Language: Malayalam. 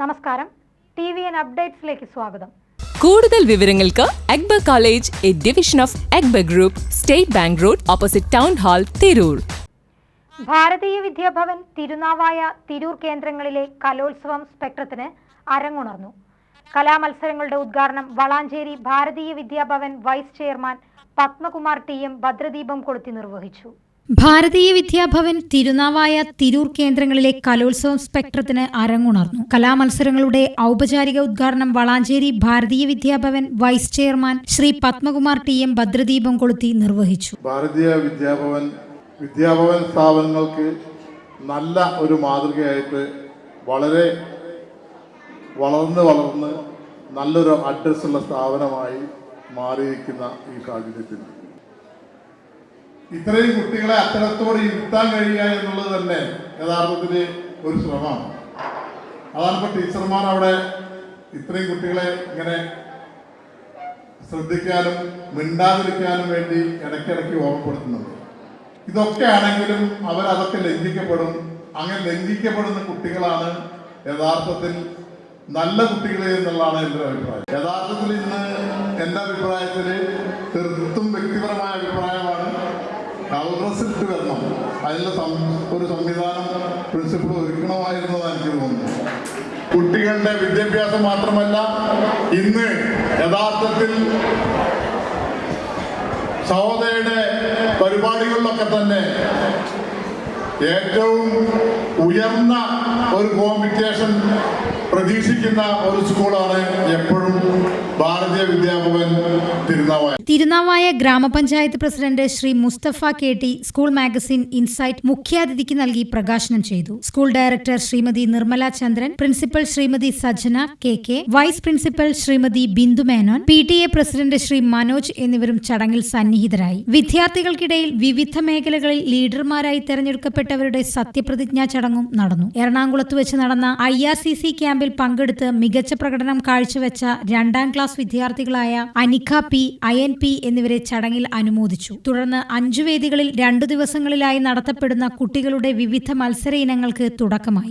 നമസ്കാരം. ടി വി എൻ അപ്ഡേറ്റ്സിലേക്ക് സ്വാഗതം. കൂടുതൽ വിവരങ്ങൾക്ക് Akbar college A division of Akbar group state bank road opposite town hall Tirur. Bharatiya Vidya Bhavan Tirunavaya Tirur കേന്ദ്രങ്ങളിലെ കലോത്സവം സ്പെക്ട്രത്തിന് അരങ്ങുണർന്നു. കലാമത്സരങ്ങളുടെ ഉദ്ഘാടനം Valanchery Bharatiya Vidya Bhavan vice chairman Padmakumar T M ഭദ്രദീപം കൊളുത്തി നിർവഹിച്ചു. ഭാരതീയ വിദ്യാഭവൻ തിരുനാവായ തിരൂർ കേന്ദ്രങ്ങളിലെ കലോത്സവം സ്പെക്ട്രത്തിന് അരങ്ങുണർന്നു. കലാമത്സരങ്ങളുടെ ഔപചാരിക ഉദ്ഘാടനം Valanchery Bharatiya Vidya Bhavan vice chairman Shri Padmakumar T M ഭദ്രദീപം കൊളുത്തി നിർവഹിച്ചു. ഭാരതീയ വിദ്യാഭവൻ വിദ്യാഭവൻ സ്ഥാപനങ്ങൾക്ക് നല്ല ഒരു മാതൃകയായിട്ട് വളരെ വളർന്ന് വളർന്ന് നല്ലൊരു അഡ്രസ്സുള്ള സ്ഥാപനമായി മാറിയിരിക്കുന്ന ഈ സാഹചര്യത്തിൽ. ഇത്രയും കുട്ടികളെ അത്തരത്തോടെ ഇരുത്താൻ കഴിയുക എന്നുള്ളത് തന്നെ യഥാർത്ഥത്തിൽ ഒരു ശ്രമമാണ്. അതാണ് ഇപ്പോൾ ടീച്ചർമാർ അവിടെ ഇത്രയും കുട്ടികളെ ഇങ്ങനെ ശ്രദ്ധിക്കാനും മിണ്ടാതിരിക്കാനും വേണ്ടി ഇടയ്ക്കിടയ്ക്ക് ഓർമ്മപ്പെടുത്തുന്നത് ഇതൊക്കെ ആണെങ്കിലും അവരതൊക്കെ ലംഘിക്കപ്പെടും. അങ്ങനെ ലംഘിക്കപ്പെടുന്ന കുട്ടികളാണ് യഥാർത്ഥത്തിൽ നല്ല കുട്ടികളെ എന്നുള്ളതാണ് എന്റെ അഭിപ്രായം. യഥാർത്ഥത്തിൽ ഇന്ന് എന്റെ അഭിപ്രായത്തിൽ തീർത്തും വ്യക്തിപരമായ ഇട്ട് വരണം. അതിനുള്ള ഒരു സംവിധാനം പ്രിൻസിപ്പിൾ ഒരുക്കണമായിരുന്നതാണ് എനിക്ക് തോന്നുന്നത് കുട്ടികളുടെ വിദ്യാഭ്യാസം മാത്രമല്ല ഇന്ന് യഥാർത്ഥത്തിൽ സഹോദരയുടെ പരിപാടികളിലൊക്കെ തന്നെ ഏറ്റവും ഉയർന്ന ഒരു കോമ്പറ്റീഷൻ പ്രതീക്ഷിക്കുന്ന ഒരു സ്കൂളാണ് എപ്പോഴും Bharatiya Vidya Bhavan Tirunavaya grama panchayat president Shri Mustafa K T school magazine insight മുഖ്യാതിഥിക്ക് നൽകി പ്രകാശനം ചെയ്തു. School director Shrimati Nirmala Chandran principal Shrimati Sajana K K vice principal Shrimati Bindu Menon P T A president Shri Manoj എന്നിവരും ചടങ്ങിൽ സന്നിഹിതരായി. വിദ്യാർത്ഥികൾക്കിടയിൽ വിവിധ മേഖലകളിൽ ലീഡർമാരായി തെരഞ്ഞെടുക്കപ്പെട്ടവരുടെ സത്യപ്രതിജ്ഞാ ചടങ്ങും നടന്നു. എറണാകുളത്ത് വെച്ച് നടന്ന ഐ ആർ സി സി ക്യാമ്പിൽ പങ്കെടുത്ത് മികച്ച പ്രകടനം കാഴ്ചവെച്ച രണ്ടാം ക്ലാസ് വിദ്യാർത്ഥികളായ അനിഖ പി അയൻ പി എന്നിവരെ ചടങ്ങിൽ അനുമോദിച്ചു. തുടർന്ന് അഞ്ചു വേദികളിൽ രണ്ടു ദിവസങ്ങളിലായി നടത്തപ്പെടുന്ന കുട്ടികളുടെ വിവിധ മത്സര ഇനങ്ങൾക്ക് തുടക്കമായി.